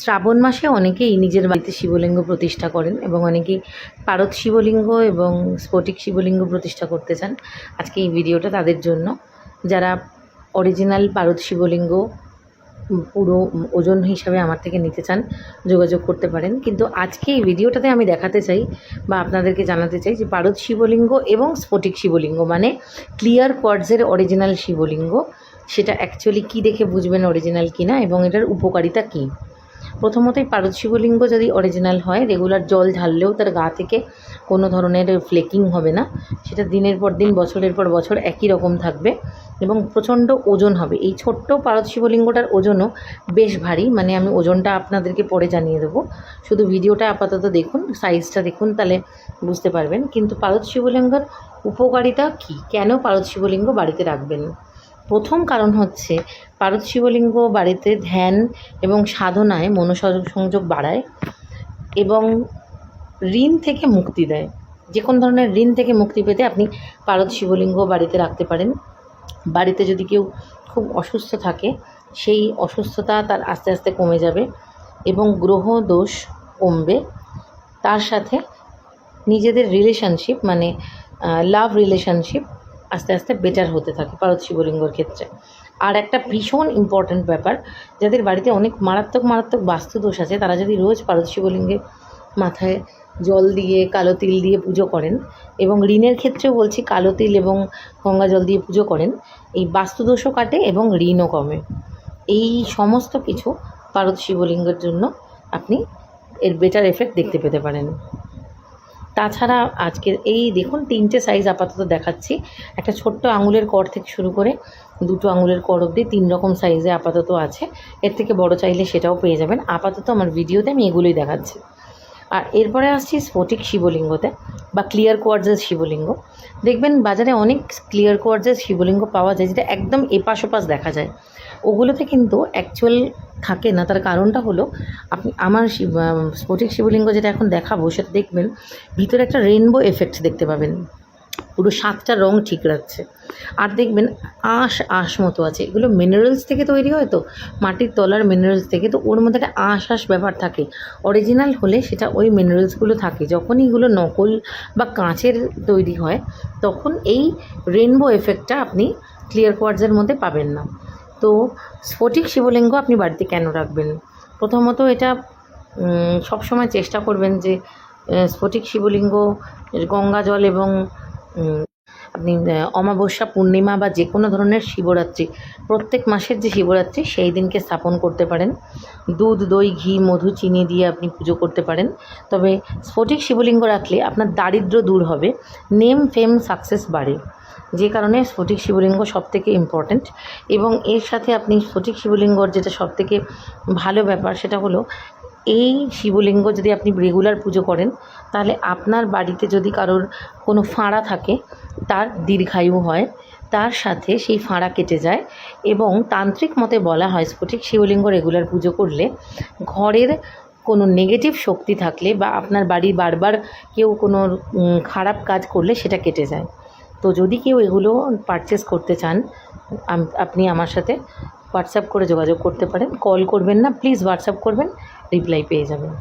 শ্রাবণ মাসে অনেকেই নিজের বাড়িতে শিবলিঙ্গ প্রতিষ্ঠা করেন এবং অনেকেই পারদ শিবলিঙ্গ এবং স্ফটিক শিবলিঙ্গ প্রতিষ্ঠা করতে চান আজকে এই ভিডিওটা তাদের জন্য। যারা অরিজিনাল পারদ শিবলিঙ্গ পুরো ওজন হিসাবে আমার থেকে নিতে চান, যোগাযোগ করতে পারেন। কিন্তু আজকে এই ভিডিওটাতে আমি দেখাতে চাই বা আপনাদেরকে জানাতে চাই যে পারদ শিবলিঙ্গ এবং স্ফটিক শিবলিঙ্গ মানে ক্লিয়ার কোয়ার্টসের অরিজিনাল শিবলিঙ্গ, সেটা অ্যাকচুয়ালি কী দেখে বুঝবেন অরিজিনাল কিনা এবং এটার উপকারিতা কী? প্রথমতই পারদ শিবলিঙ্গ যদি অরিজিনাল হয় রেগুলার জল ঢাললেও তার গা থেকে কোনো ধরনের ফ্লেকিং হবে না। সেটা দিনের পর দিন, বছরের পর বছর একই রকম থাকবে এবং প্রচণ্ড ওজন হবে। এই ছোট্ট পারদ শিবলিঙ্গটার ওজনও বেশ ভারী মানে আমি ওজনটা আপনাদেরকে পরে জানিয়ে দেবো। শুধু ভিডিওটা আপাতত দেখুন সাইজটা দেখুন, তাহলে বুঝতে পারবেন। কিন্তু পারদ শিবলিঙ্গের উপকারিতা কী? কেন পারদ শিবলিঙ্গ বাড়িতে রাখবেন? প্রথম কারণ হচ্ছে পারদ শিবলিঙ্গ বাড়িতে ধ্যান এবং সাধনায় মনোসংযোগ বাড়ায় এবং ঋণ থেকে মুক্তি দেয়। যে কোনো ধরনের ঋণ থেকে মুক্তি পেতে আপনি পারদ শিবলিঙ্গ বাড়িতে রাখতে পারেন। বাড়িতে যদি কেউ খুব অসুস্থ থাকে, সেই অসুস্থতা তার আস্তে আস্তে কমে যাবে এবং গ্রহ দোষ কমবে। তার সাথে নিজেদের রিলেশনশিপ মানে লাভ রিলেশনশিপ আস্তে আস্তে বেটার হতে থাকে পারদ শিবলিঙ্গর ক্ষেত্রে। আর একটা ভীষণ ইম্পর্ট্যান্ট ব্যাপার, যাদের বাড়িতে অনেক মারাত্মক মারাত্মক বাস্তুদোষ আছে, তারা যদি রোজ পারদ শিবলিঙ্গে মাথায় জল দিয়ে, কালো তিল দিয়ে পুজো করেন এবং ঋণের ক্ষেত্রেও বলছি কালো তিল এবং গঙ্গা জল দিয়ে পুজো করেন, এই বাস্তুদোষও কাটে এবং ঋণও কমে। এই সমস্ত কিছু পারদ শিবলিঙ্গের জন্য আপনি এর বেটার এফেক্ট দেখতে পেতে পারেন। তাছাড়া আজকের এই দেখুন, তিনটে সাইজ আপাতত দেখাচ্ছি। একটা ছোট্ট আঙুলের কর থেকে শুরু করে দুটো আঙুলের কর অবধি তিন রকম সাইজে আপাতত আছে। এর থেকে বড় চাইলে সেটাও পেয়ে যাবেন। আপাতত আমার ভিডিওতে আমি এগুলোই দেখাচ্ছি। আর এরপরে আসছি স্ফটিক শিবলিঙ্গতে বা ক্লিয়ার কোয়ার্জের শিবলিঙ্গ। দেখবেন বাজারে অনেক ক্লিয়ার কোয়ার্জের শিবলিঙ্গ পাওয়া যায় যেটা একদম এপাশ ওপাশ দেখা যায়। ওগুলোতে কিন্তু অ্যাকচুয়াল থাকে না। তার কারণটা হলো, আপনি আমার স্ফটিক শিবলিঙ্গ যেটা এখন দেখাবো, সেটা দেখবেন, ভিতরে একটা রেনবো এফেক্ট দেখতে পাবেন। পুরো সাতটা রং ঠিক রাখছে। আর দেখবেন আঁশ আঁশ মতো আছে। এগুলো মিনারেলস থেকে তৈরি হয় তো? মাটির তলার মিনারেলস থেকে। তো ওর মধ্যে একটা আঁশ আঁশ ব্যাপার থাকে। অরিজিনাল হলে সেটা ওই মিনারেলসগুলো থাকে। যখন এগুলো নকল বা কাঁচের তৈরি হয়, তখন এই রেনবো এফেক্টটা আপনি ক্লিয়ার কোয়ার্টসের মধ্যে পাবেন না। তো স্ফটিক শিবলিঙ্গ আপনি বাড়িতে কেন রাখবেন? প্রথমত এটা সবসময় চেষ্টা করবেন যে স্ফটিক শিবলিঙ্গ, গঙ্গা জল এবং অমাবস্যা, পূর্ণিমা বা যে কোনো ধরনের শিবরাত্রি, প্রত্যেক মাসের যে শিবরাত্রি সেই দিনকে স্থাপন করতে পারেন। দুধ, দই, ঘি, মধু, চিনি দিয়ে আপনি পুজো করতে পারেন। তবে স্ফটিক শিবলিঙ্গ রাখলে আপনার দারিদ্র্য দূর হবে, নেম, ফেম, সাকসেস বাড়ে। যে কারণে স্ফটিক শিবলিঙ্গ সবথেকে ইম্পর্ট্যান্ট এবং এর সাথে আপনি স্ফটিক শিবলিঙ্গর যেটা সবথেকে ভালো ব্যাপার সেটা হলো এই শিবলিঙ্গ যদি আপনি রেগুলার পুজো করেন, তাহলে আপনার বাড়িতে যদি কারোর কোনো ফাঁড়া থাকে, তার দীর্ঘায়ু হয়, তার সাথে সেই ফাঁড়া কেটে যায় এবং তান্ত্রিক মতে বলা হয় স্ফটিক শিবলিঙ্গ রেগুলার পুজো করলে ঘরের কোনো নেগেটিভ শক্তি থাকলে বা আপনার বাড়ি বারবার কেউ কোনো খারাপ কাজ করলে সেটা কেটে যায়। তো যদি কেউ এগুলো পারচেস করতে চান আপনি আমার সাথে হোয়াটসঅ্যাপ করে যোগাযোগ করতে পারেন। কল করবেন না প্লিজ হোয়াটসঅ্যাপ করবেন রিপ্লাই পেয়ে যাবেন।